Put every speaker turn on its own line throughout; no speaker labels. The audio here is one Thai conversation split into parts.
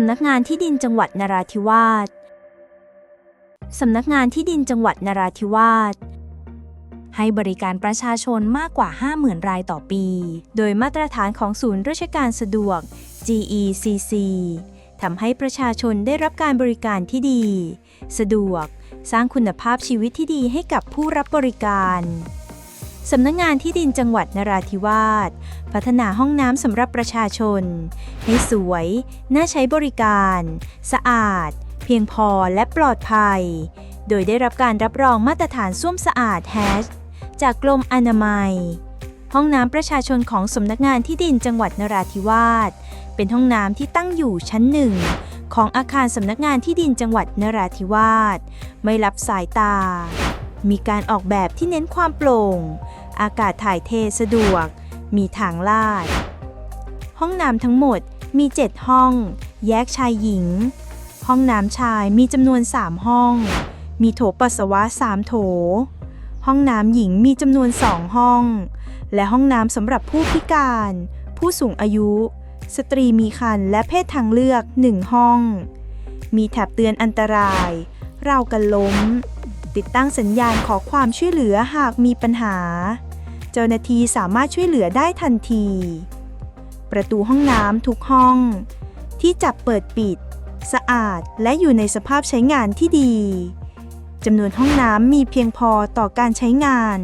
สำนักงานที่ดินจังหวัดนราธิวาสสำนักงานที่ดินจังหวัดนราธิวาสให้บริการประชาชนมากกว่า 50,000 รายต่อปี โดยมาตรฐานของศูนย์ราชการสะดวก GECC ทำให้ประชาชนได้รับการบริการที่ดี สะดวก สร้างคุณภาพชีวิตที่ดีให้กับผู้รับบริการ สำนักงานที่ดินจังหวัดนราธิวาส พัฒนาห้องน้ำสำหรับประชาชน ให้สวย น่าใช้บริการ สะอาด เพียงพอและปลอดภัย โดยได้รับการรับรองมาตรฐานส้วมสะอาดแฮชจากกรมอนามัย ห้องน้ำประชาชนของสำนักงานที่ดินจังหวัดนราธิวาส เป็นห้องน้ำที่ตั้งอยู่ชั้นหนึ่งของอาคารสำนักงานที่ดินจังหวัดนราธิวาส ไม่รับสายตา มีการออกแบบที่เน้นความโปร่ง อากาศถ่ายเทสะดวก มีทางลาด ห้องน้ำทั้งหมดมี 7 ห้อง แยกชายหญิง ห้องน้ำชายมีจำนวน 3 ห้อง มีโถปัสสาวะ 3 โถ ห้องน้ำหญิงมีจำนวน 2 ห้อง และห้องน้ำสำหรับผู้พิการ ผู้สูงอายุ สตรีมีครรภ์และเพศทางเลือก 1 ห้อง มีแถบเตือนอันตราย ราวกันล้ม ติดตั้งสัญญาณขอความช่วยเหลือหากมีปัญหา เจ้าหน้าที่สามารถช่วยเหลือได้ทันที ประตูห้องน้ำทุกห้อง ที่จับเปิดปิด สะอาดและอยู่ในสภาพใช้งานที่ดีจำนวนห้องน้ำมีเพียงพอต่อการใช้งาน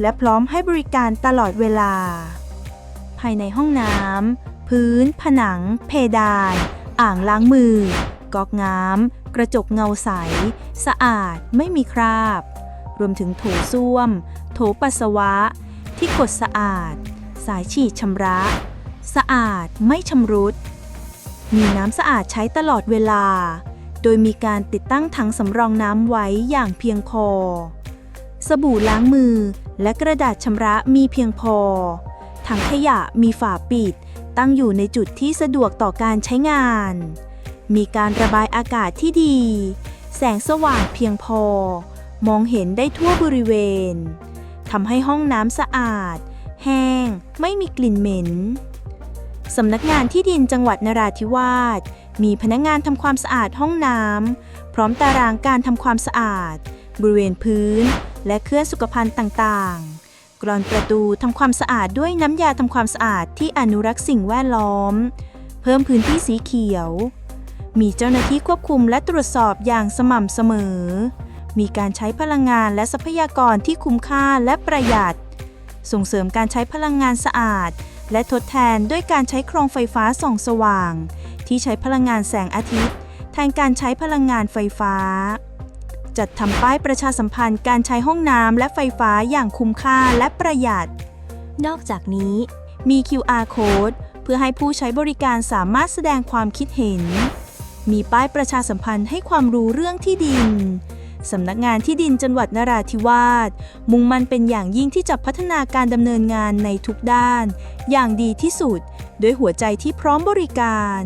และพร้อมให้บริการตลอดเวลา ภายในห้องน้ำพื้น ผนัง เพดาน อ่างล้างมือ ก๊อกน้ำกระจกเงาใส สะอาดไม่มีคราบ รวมถึงโถส้วม โถปัสสาวะ ที่กดสะอาด สายฉีดชำระ สะอาดไม่ชำรุด มีน้ำสะอาดใช้ตลอดเวลา โดยมีการติดตั้งถังสำรองน้ำไว้อย่างเพียงพอ สบู่ล้างมือและกระดาษชำระมีเพียงพอ ถังขยะมีฝาปิด ตั้งอยู่ในจุดที่สะดวกต่อการใช้งาน มีการระบายอากาศที่ดี แสงสว่างเพียงพอ มองเห็นได้ทั่วบริเวณทำให้ห้องน้ำสะอาด แห้ง ไม่มีกลิ่นเหม็นสำนักงานที่ดินจังหวัดนราธิวาสมีพนักงานทำความสะอาดห้องน้ำพร้อมตารางการทำความสะอาด บริเวณพื้น และเครื่องสุขภัณฑ์ต่างๆ กรอนประตูทำความสะอาดด้วยน้ำยาทำความสะอาดที่อนุรักษ์สิ่งแวดล้อม เพิ่มพื้นที่สีเขียว มีเจ้าหน้าที่ควบคุมและตรวจสอบอย่างสม่ำเสมอ มีการใช้พลังงานและทรัพยากรที่คุ้มค่าและประหยัด ส่งเสริมการใช้พลังงานสะอาด และทดแทนด้วยการใช้โครงไฟฟ้าส่องสว่าง ที่ใช้พลังงานแสงอาทิตย์ แทนการใช้พลังงานไฟฟ้า จัดทำป้ายประชาสัมพันธ์การใช้ห้องน้ำและไฟฟ้าอย่างคุ้มค่าและประหยัด นอกจากนี้มี QR code เพื่อให้ผู้ใช้บริการสามารถแสดงความคิดเห็น มีป้ายประชาสัมพันธ์ให้ความรู้เรื่องที่ดิน สำนักงานที่ดินจังหวัดนราธิวาส มุ่งมั่นเป็นอย่างยิ่งที่จะพัฒนาการดำเนินงานในทุกด้าน อย่างดีที่สุด ด้วยหัวใจที่พร้อมบริการ